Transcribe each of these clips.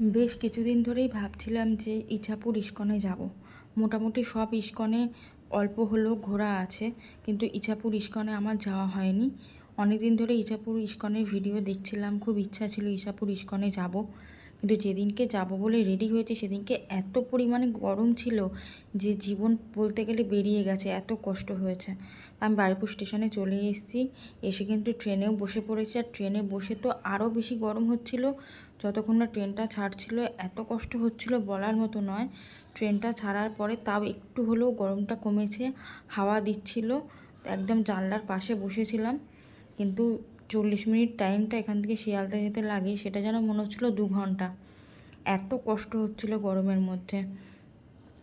বেশ কিছুদিন ধরেই ভাবছিলাম যে ইছাপুর ইস্কনে যাব। মোটামুটি সব ইস্কনে অল্প হলেও ঘোরা আছে, কিন্তু ইছাপুর ইস্কনে আমার যাওয়া হয়নি। অনেক দিন ধরে ইছাপুর ইস্কনের ভিডিও দেখছিলাম, খুব ইচ্ছা ছিল ইছাপুর ইস্কনে যাব। কিন্তু যেদিনকে যাব বলে রেডি হয়েছে, সেদিনকে এত পরিমাণে গরম ছিল যে জীবন বলতে গেলে বেরিয়ে গেছে, এত কষ্ট হয়েছে। আমি বারুইপুর স্টেশনে চলে এসেছি, এসে কিন্তু ট্রেনেও বসে পড়েছি, আর ট্রেনে বসে তো আরও বেশি গরম হচ্ছিল। যতক্ষণ না ট্রেনটা ছাড়ছিল, এত কষ্ট হচ্ছিল বলার মতো নয়। ট্রেনটা ছাড়ার পরে তাও একটু হলেও গরমটা কমেছে, হাওয়া দিচ্ছিল, একদম জানলার পাশে বসেছিলাম। কিন্তু চল্লিশ মিনিট টাইমটা এখান থেকে শিয়ালদা যেতে লাগে, সেটা যেন মনে হচ্ছিল দু ঘণ্টা। এত কষ্ট হচ্ছিল গরমের মধ্যে।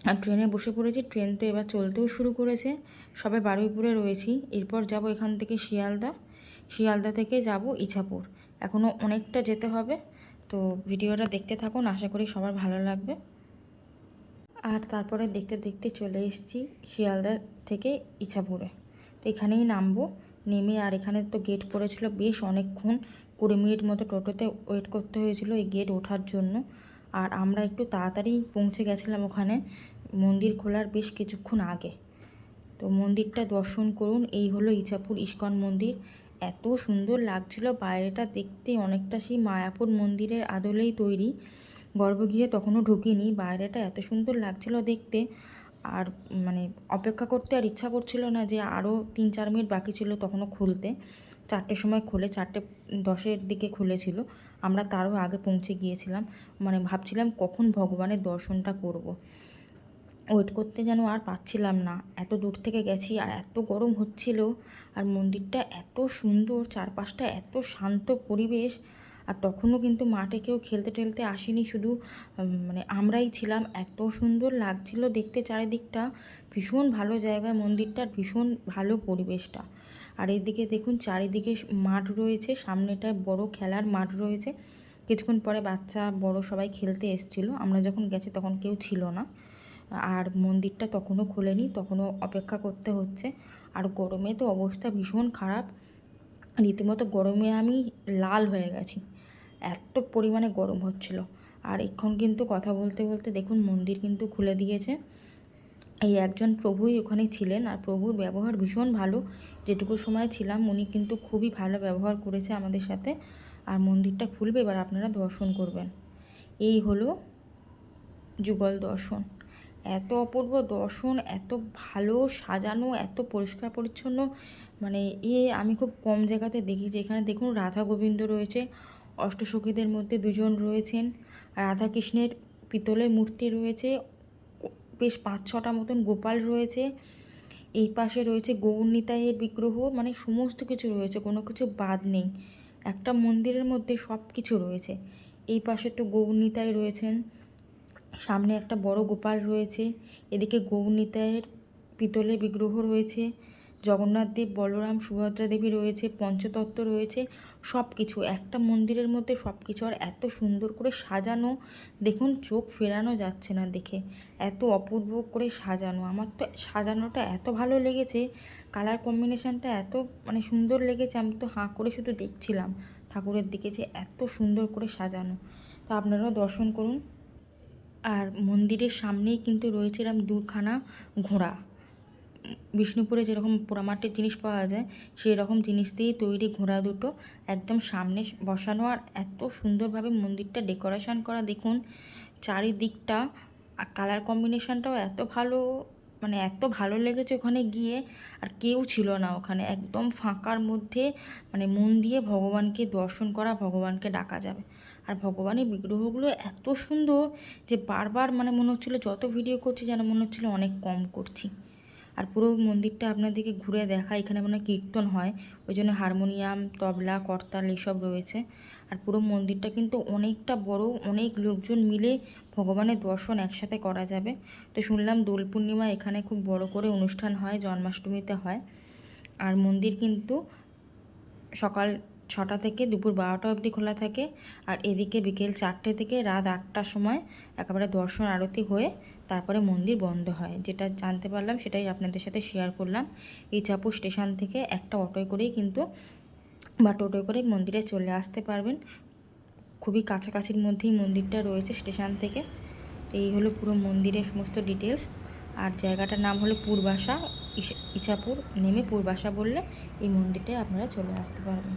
আর ট্রেনে বসে পড়েছি, ট্রেন তো এবার চলতেও শুরু করেছে। সবে বারুইপুরে রয়েছি, এরপর যাব এখান থেকে শিয়ালদা। শিয়ালদা থেকে যাব ইছাপুর। এখনও অনেকটা যেতে হবে। তো ভিডিওটা দেখতে থাকুন, আশা করি সবার ভালো লাগবে। আর তারপরে দেখতে দেখতে চলে এসেছি শিয়ালদা থেকে ইছাপুরে। তো এখানেই নামবো, নেমে আর এখানে তো গেট পড়েছিল বেশ অনেকক্ষণ, কুড়ি মিনিট মতো টোটোতে ওয়েট করতে হয়েছিল এই গেট ওঠার জন্য। আর আমরা একটু তাড়াতাড়ি পৌঁছে গেছিলাম ওখানে, মন্দির খোলার বেশ কিছুক্ষণ আগে। তো মন্দিরটা দর্শন করুন, এই হলো ইছাপুর ইস্কন মন্দির। এত সুন্দর লাগছিল বাইরেটা দেখতে। অনেকটা সেই মায়াপুর মন্দিরের আদলেই তৈরি। গর্ভগৃহে তখনও ঢুকিনি। বাইরেটা এত সুন্দর লাগছিল দেখতে। আর মানে অপেক্ষা করতে আর ইচ্ছা করছিল না যে আরও তিন চার মিনিট বাকি ছিল তখনও খুলতে। চারটের সময় খুলে চারটে দশের দিকে খুলেছিল। আমরা তারও আগে পৌঁছে গিয়েছিলাম। মানে ভাবছিলাম কখন ভগবানের দর্শনটা করব। ওয়েট করতে যেন আর পাচ্ছিলাম না। এত দূর থেকে গেছি আর এত গরম হচ্ছিল আর মন্দিরটা এত সুন্দর, চারপাশটা এত শান্ত পরিবেশ আর তখনও কিন্তু মাঠে কেউ খেলতে টেলতে আসেনি শুধু মানে আমরাই ছিলাম। এত সুন্দর লাগছিল দেখতে চারিদিকটা। ভীষণ ভালো জায়গায় মন্দিরটার ভীষণ ভালো পরিবেশটা। আর এদিকে দেখুন চারিদিকে মাঠ রয়েছে। সামনেটায় বড় খেলার মাঠ রয়েছে। কিছুক্ষণ পরে বাচ্চা, বড় সবাই খেলতে এসেছিল। আমরা যখন গেছি তখন কেউ ছিল না। আর মন্দিরটা তখনও খোলেনি, তখনও অপেক্ষা করতে হচ্ছে। আর গরমে তো অবস্থা ভীষণ খারাপ। রীতিমতো গরমে আমি লাল হয়ে গেছি। এত পরিমাণে গরম হচ্ছিল। আর এখন কিন্তু কথা বলতে বলতে দেখুন মন্দির কিন্তু খুলে দিয়েছে। এই একজন প্রভুই ওখানে ছিলেন আর প্রভুর ব্যবহার ভীষণ ভালো। যেটুকু সময় ছিলাম উনি কিন্তু খুবই ভালো ব্যবহার করেছে আমাদের সাথে। আর মন্দিরটা খুলবে, এবার আপনারা দর্শন করবেন। এই হলো যুগল দর্শন। এত অপূর্ব দর্শন, এত ভালো সাজানো, এত পরিষ্কার পরিচ্ছন্ন। মানে এ আমি খুব কম জায়গাতে দেখি যে এখানে দেখুন রাধা গোবিন্দ রয়েছে, অষ্টসখীদের মধ্যে দুজন রয়েছেন। রাধাকৃষ্ণের পিতলের মূর্তি রয়েছে বেশ পাঁচ ছটা মতন গোপাল রয়েছে। এই পাশে রয়েছে গৌরনিতাইয়ের বিগ্রহ মানে সমস্ত কিছু রয়েছে, কোনো কিছু বাদ নেই। একটা মন্দিরের মধ্যে সব কিছু রয়েছে। এই পাশে তো গৌরনিতাই রয়েছেন। সামনে একটা বড় গোপাল রয়েছে। এদিকে গৌরনিতাইয়ের পিতলে বিগ্রহ রয়েছে। জগন্নাথ দেব, বলরাম, সুভদ্রা দেবী রয়েছে, পঞ্চতত্ত্ব রয়েছে সব কিছু একটা মন্দিরের মধ্যে সব কিছু আর এত সুন্দর করে সাজানো। দেখুন, চোখ ফেরানো যাচ্ছে না দেখে। এত অপূর্ব করে সাজানো। আমার তো সাজানোটা এত ভালো লেগেছে। কালার কম্বিনেশানটা এত মানে সুন্দর লেগেছে। আমি তো হাঁ করে শুধু দেখছিলাম ঠাকুরের দিকে যে এত সুন্দর করে সাজানো। তো আপনারাও দর্শন করুন। আর মন্দিরের সামনেই কিন্তু রয়েছে এরকম দুখানা ঘোড়া। বিষ্ণুপুরে যেরকম পোড়ামাটির জিনিস পাওয়া যায় সেই রকম জিনিস দিয়েই তৈরি ঘোড়া দুটো। একদম সামনে বসানো আর এত সুন্দরভাবে মন্দিরটা ডেকোরেশন করা। দেখুন, চারিদিকটা আর কালার কম্বিনেশনটাও এত ভালো। মানে এত ভালো লেগেছে ওখানে গিয়ে, আর কেউ ছিল না ওখানে। একদম ফাঁকার মধ্যে মানে মন দিয়ে ভগবানকে দর্শন করা, ভগবানকে ডাকা যাবে। আর ভগবানের বিগ্রহগুলো এত সুন্দর যে বারবার মানে মনে হচ্ছিল যত ভিডিও করছি যেন মনে হচ্ছিল অনেক কম করছি। আর পুরো মন্দিরটা আপনাদেরকে ঘুরে দেখা, এখানে মানে কীর্তন হয়। ওই জন্য হারমোনিয়াম, তবলা, করতাল এইসব রয়েছে। আর পুরো মন্দিরটা কিন্তু অনেকটা বড়, অনেক লোকজন মিলে ভগবানের দর্শন একসাথে করা যাবে। তো শুনলাম দোল পূর্ণিমা এখানে খুব বড় করে অনুষ্ঠান হয়, জন্মাষ্টমীতে হয়। আর মন্দির কিন্তু সকাল ছটা থেকে দুপুর বারোটা অবধি খোলা থাকে। আর এদিকে বিকেল চারটে থেকে রাত আটটার সময় একেবারে দর্শন আরতি হয়ে তারপরে মন্দির বন্ধ হয়। যেটা জানতে পারলাম সেটাই আপনাদের সাথে শেয়ার করলাম। ইচাপুর স্টেশন থেকে একটা অটোয় করেই কিন্তু বা টোটো করে মন্দিরে চলে আসতে পারবেন। খুবই কাছাকাছির মধ্যেই মন্দিরটা রয়েছে স্টেশন থেকে। এই হলো পুরো মন্দিরের সমস্ত ডিটেলস আর জায়গাটার নাম হলো পূর্বাসা ইছাপুর, নেমে পূর্বাসা বললে এই মন্দিরটায় আপনারা চলে আসতে পারবেন।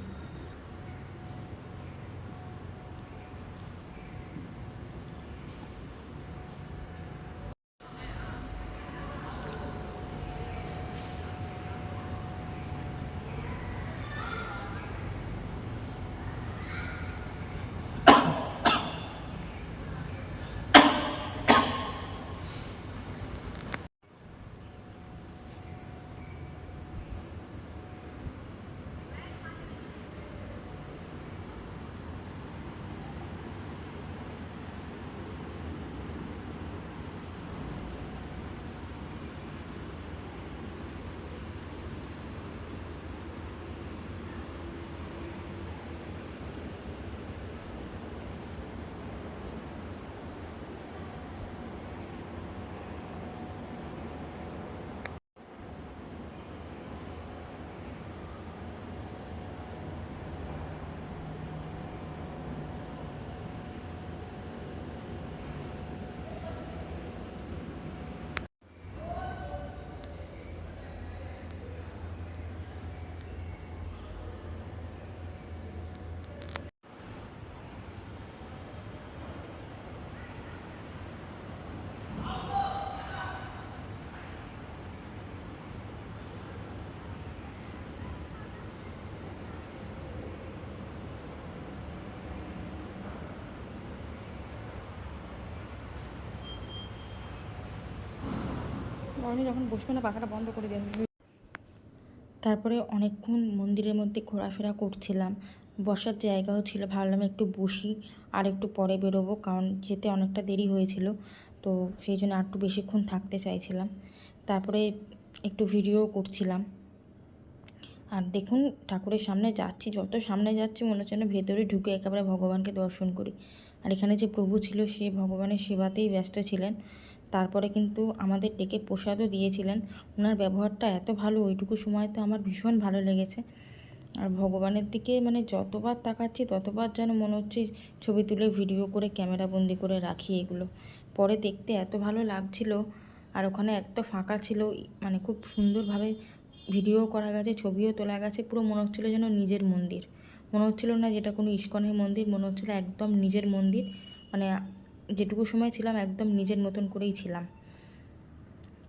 রনি যখন বসবে না, পাখাটা বন্ধ করে দেবে তারপরে অনেকক্ষণ মন্দিরের মধ্যে ঘোরাফেরা করছিলাম। বসার জায়গাও ছিল, ভাবলাম একটু বসি আর একটু পরে বেরোবো, কারণ যেতে অনেকটা দেরি হয়েছিল। তো সেই জন্য আর একটু বেশিক্ষণ থাকতে চাইছিলাম। তারপরে একটু ভিডিও করছিলাম। আর দেখুন, ঠাকুরের সামনে যাচ্ছি, যত সামনে যাচ্ছি, মনে হচ্ছে ভেতরে ঢুকে একেবারে ভগবানকে দর্শন করি। আর এখানে যে প্রভু ছিল, সে ভগবানের সেবাতেই ব্যস্ত ছিলেন। তারপরে কিন্তু আমাদের ডেকে প্রসাদও দিয়েছিলেন। ওনার ব্যবহারটা এত ভালো, ওইটুকু সময় তো আমার ভীষণ ভালো লেগেছে। আর ভগবানের দিকে মানে যতবার তাকাচ্ছি, ততবার যেন মনে হচ্ছে ছবি তুলে ভিডিও করে ক্যামেরা বন্দি করে রাখি এগুলো। পরে দেখতে এত ভালো লাগছিল, আর ওখানে এত ফাঁকা ছিল মানে খুব সুন্দরভাবে ভিডিও করা গেছে, ছবিও তোলা গেছে, পুরো মনে হচ্ছিল যেন নিজের মন্দির। মনে হচ্ছিল না যেটা কোনো ইস্কনের মন্দির, মনে হচ্ছিল একদম নিজের মন্দির। মানে যেটুকু সময় ছিলাম একদম নিজের মতন করেই ছিলাম।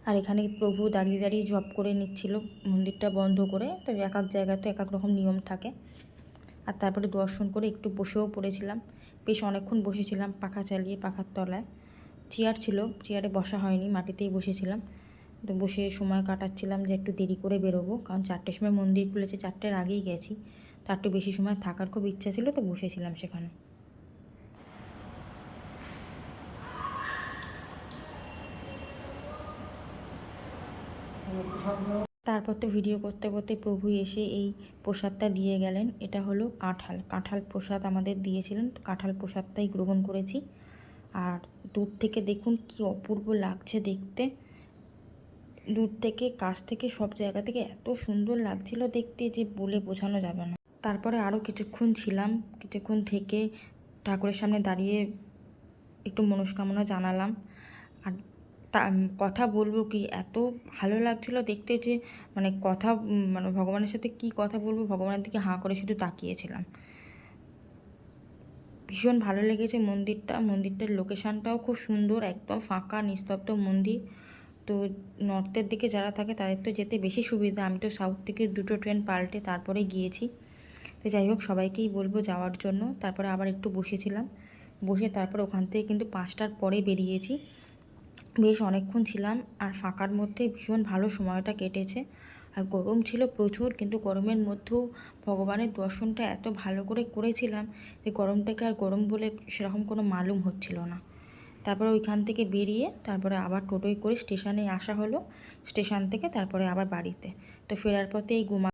আর এখানে প্রভু দাঁড়িয়ে দাঁড়িয়ে জব করে নিচ্ছিল, মন্দিরটা বন্ধ করে। তো এক এক জায়গায় তো এক এক রকম নিয়ম থাকে। আর তারপরে দর্শন করে একটু বসেও পড়েছিলাম। বেশ অনেকক্ষণ বসেছিলাম পাখা চালিয়ে পাখার তলায়। চেয়ার ছিল, চেয়ারে বসা হয়নি, মাটিতেই বসেছিলাম। তো বসে সময় কাটাচ্ছিলাম যে একটু দেরি করে বেরোবো, কারণ চারটের সময় মন্দির খুলেছে, চারটের আগেই গেছি। তার একটু বেশি সময় থাকার খুব ইচ্ছা ছিল, তো বসেছিলাম সেখানে। তারপর তো ভিডিও করতে করতে প্রভু এসে এই প্রসাদটা দিয়ে গেলেন। এটা হলো কাঁঠাল। কাঁঠাল প্রসাদ আমাদের দিয়েছিলেন। কাঁঠাল প্রসাদটাই গ্রহণ করেছি। আর দূর থেকে দেখুন কি অপূর্ব লাগছে দেখতে। দূর থেকে, কাছ থেকে, সব জায়গা থেকে এত সুন্দর লাগছিল দেখতে যে বলে বোঝানো যাবে না। তারপরে আরও কিছুক্ষণ ছিলাম। কিছুক্ষণ থেকে ঠাকুরের সামনে দাঁড়িয়ে একটু মনস্কামনা জানালাম। আর তা কথা বলব কি? এত ভালো লাগছিল দেখতে যে মানে কথা মানে ভগবানের সাথে কি কথা বলব? ভগবানের দিকে হাঁ করে শুধু তাকিয়েছিলাম। ভীষণ ভালো লেগেছে মন্দিরটা। মন্দিরটার লোকেশানটাও খুব সুন্দর, একদম ফাঁকা, নিস্তব্ধ মন্দির। তো নর্থের দিকে যারা থাকে তাদের তো যেতে বেশি সুবিধা। আমি তো সাউথ থেকে দুটো ট্রেন পাল্টে তারপরে গিয়েছি। তো যাই হোক, সবাইকেই বলব যাওয়ার জন্য। তারপরে আবার একটু বসেছিলাম। বসে তারপর ওখান থেকে কিন্তু পাঁচটার পরে বেরিয়েছি। বেশ অনেকক্ষণ ছিলাম আর ফাঁকার মধ্যে ভীষণ ভালো সময়টা কেটেছে। আর গরম ছিল প্রচুর, কিন্তু গরমের মধ্যেও ভগবানের দর্শনটা এত ভালো করে করেছিলাম যে গরমটাকে আর গরম বলে সেরকম কোনো মালুম হচ্ছিল না। তারপরে ওইখান থেকে বেরিয়ে তারপরে আবার টোটোয় করে স্টেশনে আসা হলো। স্টেশন থেকে তারপরে আবার বাড়িতে। তো ফেরার পথে এই গুমা